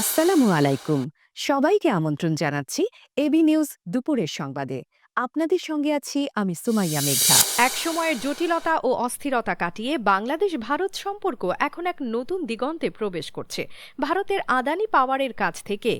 আসসালামু আলাইকুম। সবাইকে আমন্ত্রণ জানাচ্ছি এবি নিউজ দুপুরের সংবাদে। আপনাদের সঙ্গে আছি আমি সুমাইয়া মেঘা একসময়ের জটিলতা ও অস্থিরতা কাটিয়ে বাংলাদেশ ভারত সম্পর্ক এখন এক নতুন দিগন্তে প্রবেশ করছে। ভারতের আদানি পাওয়ারের কাছ থেকে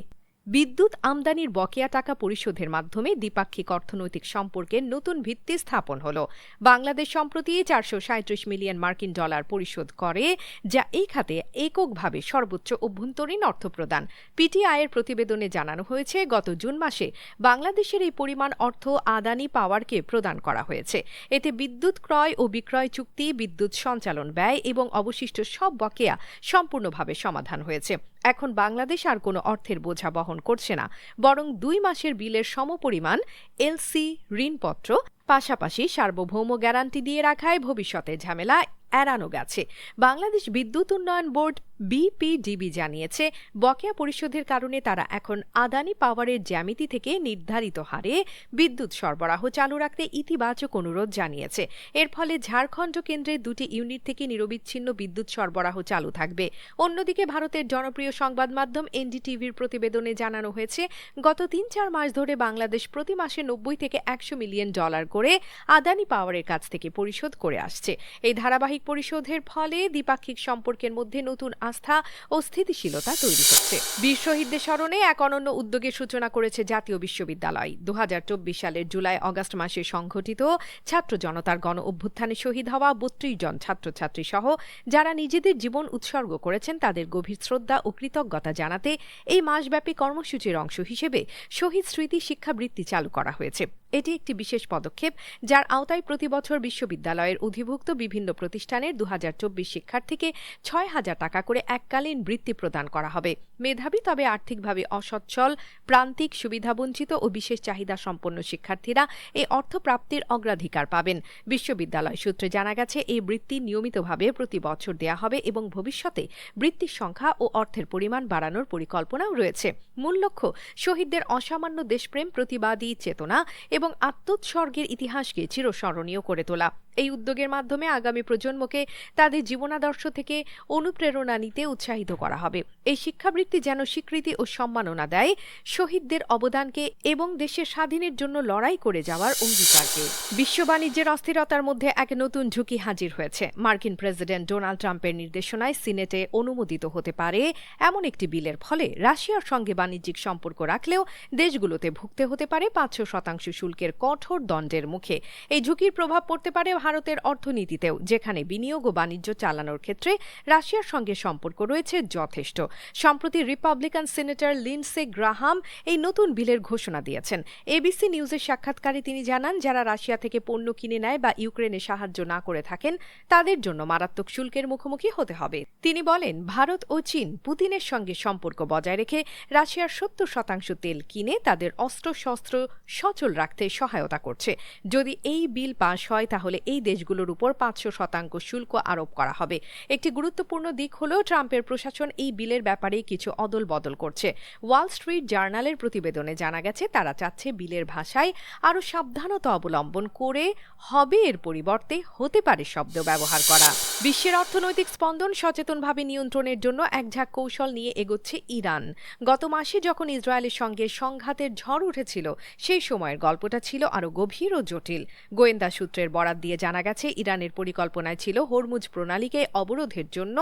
বিদ্যুৎ আমদানির বকেয়া টাকা পরিশোধের মাধ্যমে দ্বিপাক্ষিক অর্থনৈতিক সম্পর্কের নতুন ভিত্তি স্থাপন হল। বাংলাদেশ সম্প্রতি চারশো মিলিয়ন মার্কিন ডলার পরিশোধ করে, যা এই খাতে এককভাবে সর্বোচ্চ অভ্যন্তরীণ অর্থ প্রদান। পিটিআইয়ের প্রতিবেদনে জানানো হয়েছে, গত জুন মাসে বাংলাদেশের এই পরিমাণ অর্থ আদানি পাওয়ারকে প্রদান করা হয়েছে। এতে বিদ্যুৎ ক্রয় ও বিক্রয় চুক্তি, বিদ্যুৎ সঞ্চালন ব্যয় এবং অবশিষ্ট সব বকেয়া সম্পূর্ণভাবে সমাধান হয়েছে। এখন বাংলাদেশ আর কোনো অর্থের বোঝা বহন করছে না, বরং দুই মাসের বিলের সমপরিমাণ এলসি ঋণপত্র, পাশাপাশি সার্বভৌম গ্যারান্টি দিয়ে রাখায় ভবিষ্যতে ঝামেলা এড়ানো গেছে। বাংলাদেশ বিদ্যুৎ উন্নয়ন বোর্ড বিপিডিবি জানিয়েছে, বকেয়া পরিশোধের কারণে তারা এখন আদানি পাওয়ারের জ্যামিতি থেকে নির্ধারিত হারে বিদ্যুৎ সরবরাহ চালু রাখতে ইতিবাচক অনুরোধ জানিয়েছে। এর ফলে ঝাড়খণ্ড কেন্দ্রের দুটি ইউনিট থেকে নিরবিচ্ছিন্ন বিদ্যুৎ সরবরাহ চালু থাকবে। অন্যদিকে ভারতের জনপ্রিয় সংবাদ মাধ্যম এনডিটিভির প্রতিবেদনে জানানো হয়েছে, গত তিন চার মাস ধরে বাংলাদেশ প্রতি মাসে নব্বই থেকে একশো মিলিয়ন ডলার করে আদানি পাওয়ারের কাছ থেকে পরিশোধ করে আসছে। এই ধারাবাহিক পরিশোধের ফলে দ্বিপাক্ষিক সম্পর্কের মধ্যে নতুন আস্থা ও স্থিতিশীলতা তৈরি হচ্ছে। বীর স্মরণে এক অনন্য উদ্যোগের সূচনা করেছে জাতীয় বিশ্ববিদ্যালয়। দু হাজার চব্বিশ সালের জুলাই অগস্ট মাসে সংঘটিত ছাত্র জনতার গণ অভ্যুত্থানে শহীদ হওয়া বত্রিশ জন ছাত্রছাত্রী সহ যারা নিজেদের জীবন উৎসর্গ করেছেন তাদের গভীর শ্রদ্ধা ও কৃতজ্ঞতা জানাতে এই মাসব্যাপী কর্মসূচির অংশ হিসেবে শহীদ স্মৃতি শিক্ষাবৃত্তি চালু করা হয়েছে। এটি একটি বিশেষ পদক্ষেপ যার আওতায় প্রতি বছর বিশ্ববিদ্যালয়ের অধিভুক্ত বিভিন্ন প্রতিষ্ঠানের দু হাজার চব্বিশ শিক্ষার্থীকে ছয় হাজার টাকা করে এককালীন বৃত্তি প্রদান করা হবে। মেধাবী তবে আর্থিকভাবে অসচ্ছল, প্রান্তিক, সুবিধাবঞ্চিত ও বিশেষ চাহিদা সম্পন্ন শিক্ষার্থীরা এই অর্থ প্রাপ্তির অগ্রাধিকার পাবেন। বিশ্ববিদ্যালয় সূত্রে জানা গেছে, এই বৃত্তি নিয়মিতভাবে প্রতি বছর দেয়া হবে এবং ভবিষ্যতে বৃত্তির সংখ্যা ও অর্থের পরিমাণ বাড়ানোর পরিকল্পনাও রয়েছে। মূল লক্ষ্য, শহীদদের অসামান্য দেশপ্রেম, প্রতিবাদী চেতনা এবং আত্মোৎসর্গের ইতিহাসকে চিরস্মরণীয় করে তোলা। এই উদ্যোগের মাধ্যমে আগামী প্রজন্মকে তাদের জীবনাদর্শ থেকে অনুপ্রেরণা নিতে উৎসাহিত করা হবে। এই শিক্ষাবৃত্তি যেন স্বীকৃতি ও সম্মাননা দেয়, শহীদদের অবদানকে এবং দেশের স্বাধীনের জন্য লড়াই করে যাওয়ার অঙ্গীকারকে। বিশ্ব বাণিজ্যের অস্থিরতার মধ্যে এক নতুন ঝুঁকি হাজির হয়েছে। মার্কিন প্রেসিডেন্ট ডোনাল্ড ট্রাম্পের নির্দেশনায় সিনেটে অনুমোদিত হতে পারে এমন একটি বিলের ফলে রাশিয়ার সঙ্গে বাণিজ্যিক সম্পর্ক রাখলেও দেশগুলোতে ভুগতে হতে পারে পাঁচশো শতাংশ শুল্কের কঠোর দণ্ডের মুখে। এই ঝুঁকির প্রভাব পড়তে পারে ভারতের অর্থনীতিতেও, যেখানে বিনিয়োগ ও বাণিজ্য চালানোর ক্ষেত্রে রাশিয়ার সঙ্গে সম্পর্ক রয়েছে যথেষ্ট। সম্প্রতি রিপাবলিকান সিনেটর লিন্সে গ্রাহাম এই নতুন বিলের ঘোষণা দিয়েছেন। এবিসি নিউজের সাক্ষাৎকারে তিনি জানান, যারা রাশিয়া থেকে পণ্য কিনে নেয় বা ইউক্রেনে সাহায্য না করে থাকেন, তাদের জন্য মারাত্মক শুল্কের মুখোমুখি হতে হবে। তিনি বলেন, ভারত ও চীন পুতিনের সঙ্গে সম্পর্ক বজায় রেখে রাশিয়ার সত্তর শতাংশ তেল কিনে তাদের অস্ত্র শস্ত্র সচল রাখতে সহায়তা করছে। যদি এই বিল পাশ হয়, তাহলে এই দেশগুলোর উপর পাঁচশো শতাংশ শুল্ক আরোপ করা হবে। একটি গুরুত্বপূর্ণ দিক হল ট্রাম্পের প্রশাসন এই বিলের ব্যাপারে কিছু অদল বদল করছে। ওয়াল স্ট্রিট জার্নালের প্রতিবেদনে জানা গেছে, তারা চাচ্ছে বিলের ভাষায় আরও সাবধানতা অবলম্বন করে হবে এর পরিবর্তে হতে পারে শব্দ ব্যবহার করা। বিশ্বের অর্থনৈতিক স্পন্দন সচেতনভাবে নিয়ন্ত্রণের জন্য একঝাঁক কৌশল নিয়ে এগোচ্ছে ইরান। গত মাসে যখন ইসরায়েলের সঙ্গে সংঘাতের ঝড় উঠেছিল, সেই সময়ের গল্পটা ছিল আরও গভীর ও জটিল। গোয়েন্দা সূত্রের বরাত দিয়ে জানা গেছে, ইরানের পরিকল্পনায় ছিল হরমুজ প্রণালীকে অবরোধের জন্য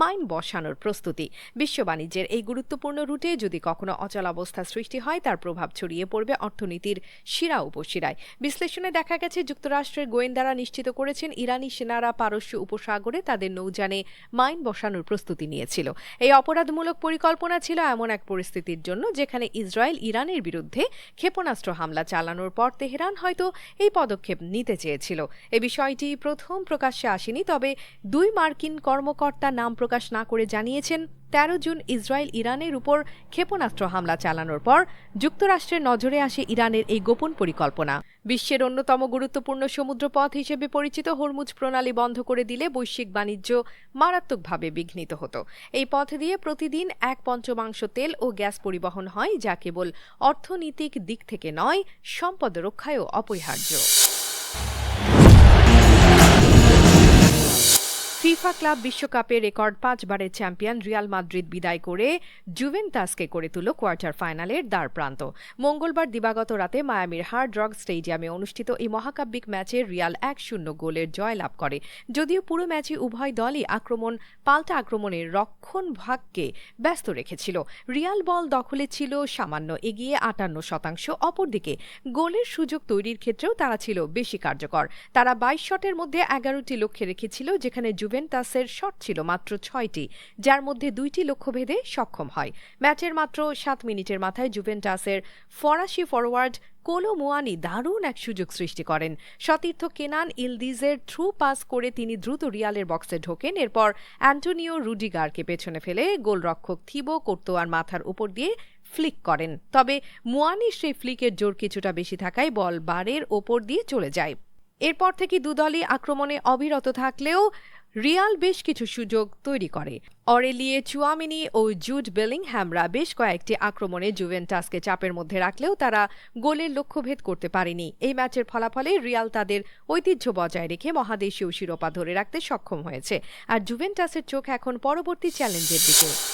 মাইন বসানোর প্রস্তুতি। বিশ্ব বাণিজ্যের এই গুরুত্বপূর্ণ রুটে যদি কখনো অচলাবস্থা সৃষ্টি হয়, তার প্রভাব ছড়িয়ে পড়বে অর্থনীতির শিরা উপশিরায়। বিশ্লেষণে দেখা গেছে, যুক্তরাষ্ট্রের গোয়েন্দারা নিশ্চিত করেছেন, ইরানি সেনারা পারস্য উপসাগরে তাদের নৌযানে মাইন বসানোর প্রস্তুতি নিয়েছিল। এই অপরাধমূলক পরিকল্পনা ছিল এমন এক পরিস্থিতির জন্য যেখানে ইসরায়েল ইরানের বিরুদ্ধে ক্ষেপণাস্ত্র হামলা চালানোর পর তেহরান হয়তো এই পদক্ষেপ নিতে চেয়েছিল। এ বিষয়টি প্রথম প্রকাশ্যে আসেনি, তবে দুই মার্কিন কর্মকর্তা নাম প্রকাশ না করে জানিয়েছেন, তেরো জুন ইসরায়েল ইরানের উপর ক্ষেপণাস্ত্র হামলা চালানোর পর যুক্তরাষ্ট্রের নজরে আসে ইরানের এই গোপন পরিকল্পনা। বিশ্বের অন্যতম গুরুত্বপূর্ণ সমুদ্রপথ হিসেবে পরিচিত হরমুজ প্রণালী বন্ধ করে দিলে বৈশ্বিক বাণিজ্য মারাত্মকভাবে বিঘ্নিত হতো। এই পথ দিয়ে প্রতিদিন এক পঞ্চমাংশ তেল ও গ্যাস পরিবহন হয়, যা কেবল অর্থনৈতিক দিক থেকে নয়, সম্পদ রক্ষায়ও অপরিহার্য। ফিফা ক্লাব বিশ্বকাপে রেকর্ড পাঁচবারের চ্যাম্পিয়ন রিয়াল মাদ্রিদ বিদায় করে জুভেন্টাসকে করে তুলো কোয়ার্টার ফাইনালের দ্বার প্রান্ত মঙ্গলবার দিবাগত রাতে মায়ামির হার্ড রক স্টেডিয়ামে অনুষ্ঠিত এই মহাকাব্যিক ম্যাচে রিয়াল এক শূন্য গোলের জয় লাভ করে। যদিও পুরো ম্যাচে উভয় দলই আক্রমণ, পাল্টা আক্রমণের রক্ষণ ভাগকে ব্যস্ত রেখেছিল। রিয়াল বল দখলে ছিল সামান্য এগিয়ে আটান্ন শতাংশ, অপরদিকে গোলের সুযোগ তৈরির ক্ষেত্রেও তারা ছিল বেশি কার্যকর। তারা বাইশ শটের মধ্যে এগারোটি লক্ষ্যে রেখেছিল, যেখানে জুভেন্টাসের শট ছিল মাত্র ছয়টি, যার মধ্যে দুইটি লক্ষ্যভেদে সক্ষম হয়। ম্যাচের মাত্র সাত মিনিটের মাথায় জুভেন্টাসের ফরাসি ফরওয়ার্ড কোলো মোয়ানি দারুণ এক সুযোগ সৃষ্টি করেন। সতীর্থ কেনান ইলদিজের থ্রু পাস করে তিনি দ্রুত রিয়ালের বক্সে ঢোকেন, এরপর অ্যান্টোনিও রুডিগারকে পেছনে ফেলে গোলরক্ষক থিবো কোর্তোয়ার মাথার উপর দিয়ে ফ্লিক করেন। তবে মুয়ানির সেই ফ্লিকের জোর কিছুটা বেশি থাকায় বল বারের ওপর দিয়ে চলে যায়। এরপর থেকে দুদলই আক্রমণে অবিরত থাকলেও রিয়াল বেশ কিছু সুযোগ তৈরি করে। অরেলিয়ে চুয়ামিনি ও জুড বেলিংহ্যামরা বেশ কয়েকটি আক্রমণে জুভেন্টাসকে চাপের মধ্যে রাখলেও তারা গোলের লক্ষ্যভেদ করতে পারেনি। এই ম্যাচের ফলাফলে রিয়াল তাদের ঐতিহ্য বজায় রেখে মহাদেশীয় শিরোপা ধরে রাখতে সক্ষম হয়েছে। আর জুভেন্টাসের চোখ এখন পরবর্তী চ্যালেঞ্জের দিকে।